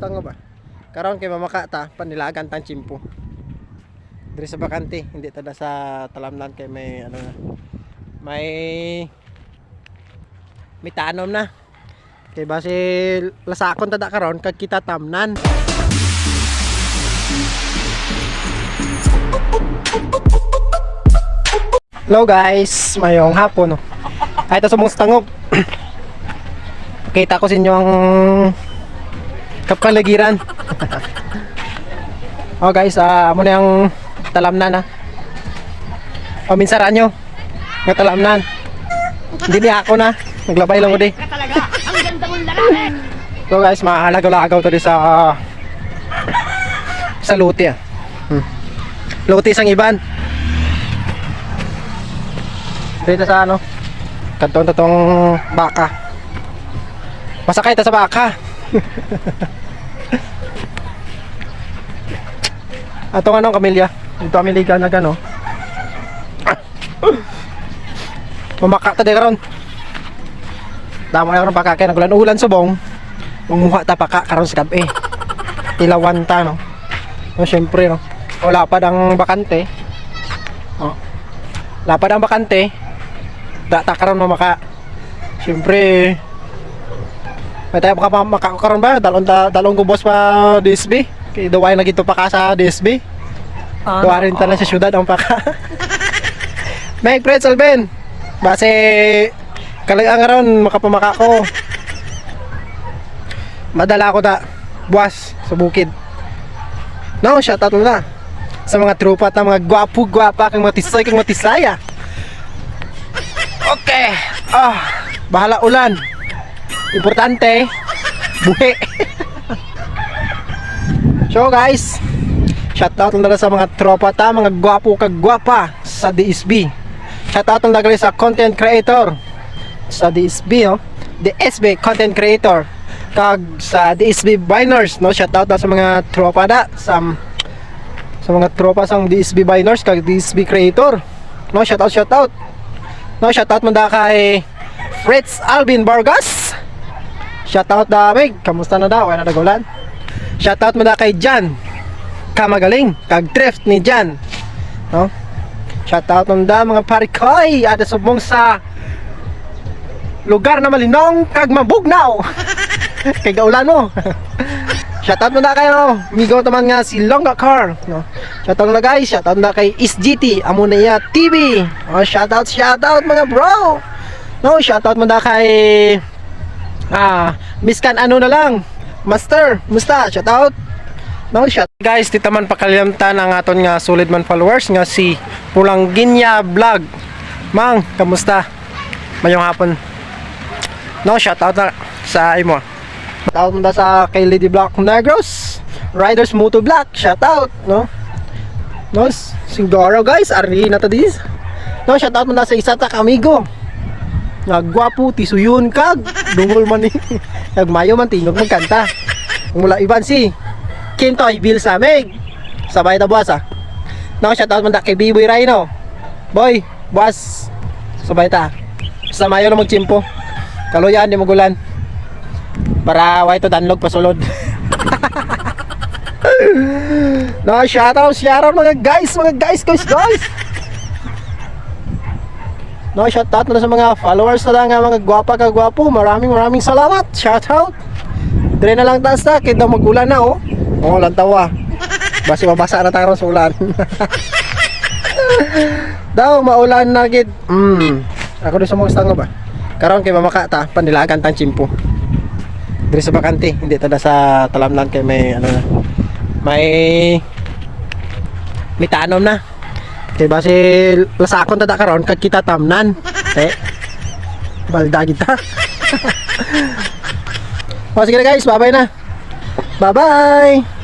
Tango ba? Karon kay mamaka ta panilagan tang chimpo. Diri sa bakante, hindi tada sa talamnan kay may ano na. May may tanom na. Kay base lasakon tada karon kag kita tamnan. Hello guys, mayong hapon. Ay, ito sa mong stangog. Ko sa inyo ang kapkalagiran. oh guys, ah amo na yung talamnan ha. O minsaran nyo. Nga talamnan. Hindi niya ako na. Naglabay lang ko di. So guys, mahalagaw-lagaw to di sa sa luti ah. Hmm. Luti sang iban. Dito sa ano? Kantong tatong baka. Masakay ta sa baka. Atong anong kamilya? Dito amiliga na gano. Mamaka ta karon. Damo na karon baka kay nagulan ulan subong. Mumuha ta paka karon sa gabi. Ilawan ta no. No syempre no. Wala pa dang bakante. Oh. Lapad ang bakante. Data karon mamaka. Syempre may tayo maka makakaroon ba? Dalon da, dalong gubos pa DSB. Kay duway na gito pa ka sa DSB. Ah, Duwa rin tala sa syudad ang paka. Meg pretzel ben. Base kalagang karon makapamaka ko. Madala ko ta buwas sa bukid. No, shout out na sa mga tropa ta mga gwapo gwapa kang matisay kang matisaya. Okay. Ah, bahala ulan. Importante, buhi. so guys, shout out lang sa mga tropa ta, mga gwapo kag gwapa sa DSB. Shout out lang dali sa content creator sa DSB, no? DSB content creator kag sa DSB Biners, no? Shout out lang sa mga tropa da sa sa mga tropa sang DSB Biners kag DSB creator. No, shout out, shout out. No, shout out man da kay Fritz Alvin Vargas. Shoutout da Meg, kamusta na daw? Wala na dagulan. Shoutout mo da kay Jan. Kamagaling, kag thrift ni Jan. No? Shoutout mo da mga parikoy ada subong sa lugar na malinong kag mabugnaw. kay gaulan mo. Shoutout mo na kayo, migo taman nga si Longa Car, no. Shoutout na guys, shoutout na kay SGT, amo na ya TV. Oh, shoutout, shoutout mga bro. No, shoutout mo na kay Ah, miskan ano na lang. Master, musta? Shout out. No, shout. Guys, dito man pakalimtan ang aton nga solid man followers nga si Pulangginya Vlog. Mang, kamusta? Mayong hapon. No, shout out na sa imo. Shout out muna sa kay Lady Black Negros. Riders Moto Black, shout out, no? No, siguro guys, ari na to dis. No, shout out muna sa isa ta amigo nga gwapo tisuyon kag dungol man ni. Nagmayo man tingog magkanta mula iban si Kintoy Bill Samig. Sabay ta buwas ah. No shout out man da kay Biboy Rhino. Boy buwas sabay ta. Sa mayo na magchimpo. Kaluyan di magulan. Para way to danlog pasulod? No shout out shout out mga guys mga guys guys guys No, shout out na sa mga followers na lang nga mga gwapa ka gwapo. Maraming maraming salamat. Shout out. Dire na lang taas na daw magulan na oh. Oh, lang tawa. Basi mabasa na tayo sa ulan. daw maulan na gid. Mm. Ako din sa mga ba. Karon kay mamaka ta panilagan tang chimpo. Dire sa bakante, hindi tada sa talamnan kay may ano na. May may tanom na. Kay base lasakon tada karon kag kita tamnan. Te. Balda kita. o sige guys, bye-bye na. Bye-bye.